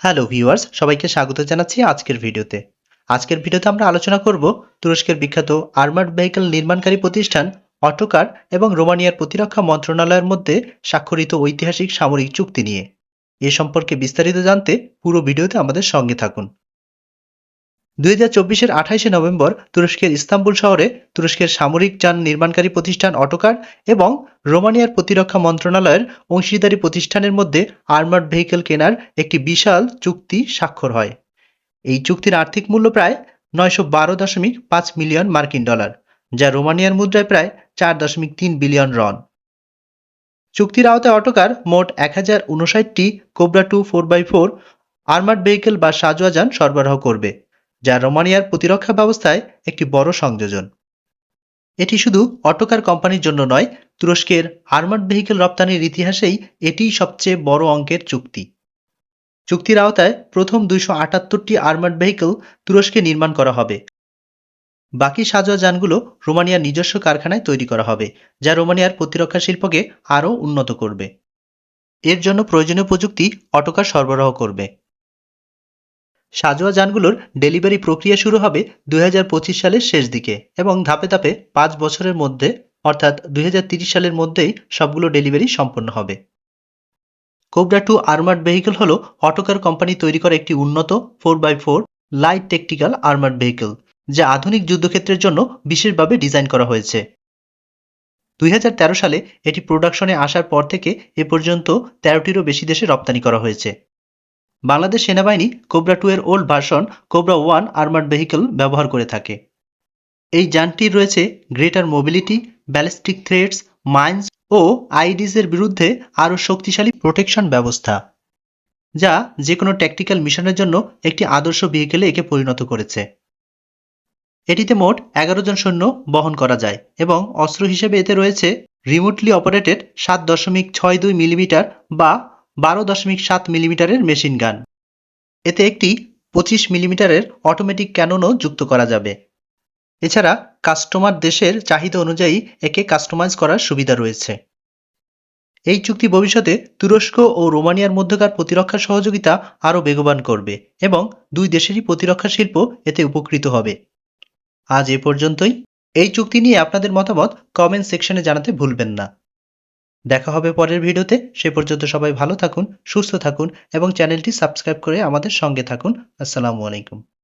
Hello viewers সবাইকে স্বাগত জানাচ্ছি আজকের ভিডিওতে। আজকের ভিডিওতে আমরা আলোচনা করব তুরস্কের বিখ্যাত আর্মার্ড ভেহিকল নির্মাণকারী প্রতিষ্ঠান অটোকার এবং রোমানিয়ার প্রতিরক্ষা মন্ত্রণালয়ের মধ্যে স্বাক্ষরিত ঐতিহাসিক সামরিক চুক্তি নিয়ে। এ সম্পর্কে বিস্তারিত জানতে পুরো ভিডিওতে আমাদের সঙ্গে থাকুন। দুই হাজার চব্বিশের আঠাইশে নভেম্বর তুরস্কের ইস্তাম্বুল শহরে তুরস্কের সামরিক যান নির্মাণকারী প্রতিষ্ঠান অটোকার এবং রোমানিয়ার প্রতিরক্ষা মন্ত্রণালয়ের অংশীদারি প্রতিষ্ঠানের মধ্যে আর্মার্ড ভেহিকেল কেনার একটি বিশাল চুক্তি স্বাক্ষর হয়। এই চুক্তির আর্থিক মূল্য প্রায় নয়শো বারো দশমিক পাঁচ মিলিয়ন মার্কিন ডলার, যা রোমানিয়ার মুদ্রায় প্রায় চার দশমিক তিন বিলিয়ন রন। চুক্তির আওতায় অটোকার মোট এক হাজার উনষাটটি Cobra two four by four armoured vehicle বা সাজোয়া যান সরবরাহ করবে। যা রোমানিয়ার প্রতিরক্ষা ব্যবস্থায় একটি বড় সংযোজন। এটি শুধু অটোকার কোম্পানির জন্য নয়, তুরস্কের আর্মার্ড ভেহিকেল রপ্তানির ইতিহাসেই এটিই সবচেয়ে বড় অঙ্কের চুক্তি। চুক্তির আওতায় প্রথম দুইশো আটাত্তরটি আর্মার্ড ভেহিকল তুরস্কে নির্মাণ করা হবে। বাকি সাজোয়া যানগুলো রোমানিয়ার নিজস্ব কারখানায় তৈরি করা হবে, যা রোমানিয়ার প্রতিরক্ষা শিল্পকে আরও উন্নত করবে। এর জন্য প্রয়োজনীয় প্রযুক্তি অটোকার সরবরাহ করবে। সাজোয়া যানগুলোর ডেলিভারি প্রক্রিয়া শুরু হবে দুই হাজার পঁচিশ সালের শেষ দিকে এবং ধাপে ধাপে পাঁচ বছরের মধ্যে, অর্থাৎ দুই সালের মধ্যেই সবগুলো ডেলিভারি সম্পন্ন হবে। কোবরা টু আর্মার্ড ভেহিকল হল অটোকার কোম্পানি তৈরি করা একটি উন্নত four by four light tactical armoured vehicle, যা আধুনিক যুদ্ধক্ষেত্রের জন্য বিশেষভাবে ডিজাইন করা হয়েছে। দুই হাজার তেরো সালে এটি প্রোডাকশনে আসার পর থেকে এ পর্যন্ত তেরোটিরও বেশি দেশে রপ্তানি করা হয়েছে। বাংলাদেশ সেনাবাহিনী কোবরা টু এর old version Cobra one armoured vehicle ব্যবহার করে থাকে। এই যানটির রয়েছে greater mobility ballistic threads mines ও আইডিস এর বিরুদ্ধে আরও শক্তিশালী প্রোটেকশন ব্যবস্থা, যা যে কোনো ট্যাকটিক্যাল মিশনের জন্য একটি আদর্শ ভেহিকেলে একে পরিণত করেছে। এটিতে মোট এগারো জন সৈন্য বহন করা যায় এবং অস্ত্র হিসেবে এতে রয়েছে রিমোটলি অপারেটেড সাত দশমিক ছয় দুই মিলিমিটার বা বারো দশমিক সাত মিলিমিটারের মেশিন গান। এতে একটি পঁচিশ মিলিমিটারের অটোমেটিক ক্যাননও যুক্ত করা যাবে। এছাড়া কাস্টমার দেশের চাহিদা অনুযায়ী একে কাস্টমাইজ করার সুবিধা রয়েছে। এই চুক্তি ভবিষ্যতে তুরস্ক ও রোমানিয়ার মধ্যকার প্রতিরক্ষা সহযোগিতা আরও বেগবান করবে এবং দুই দেশেরই প্রতিরক্ষা শিল্প এতে উপকৃত হবে। আজ এ পর্যন্তই। এই চুক্তি নিয়ে আপনাদের মতামত কমেন্ট সেকশনে জানাতে ভুলবেন না। দেখা হবে পরের ভিডিওতে। সে পর্যন্ত সবাই ভালো থাকুন, সুস্থ থাকুন এবং চ্যানেলটি সাবস্ক্রাইব করে আমাদের সঙ্গে থাকুন। আসসালামু আলাইকুম।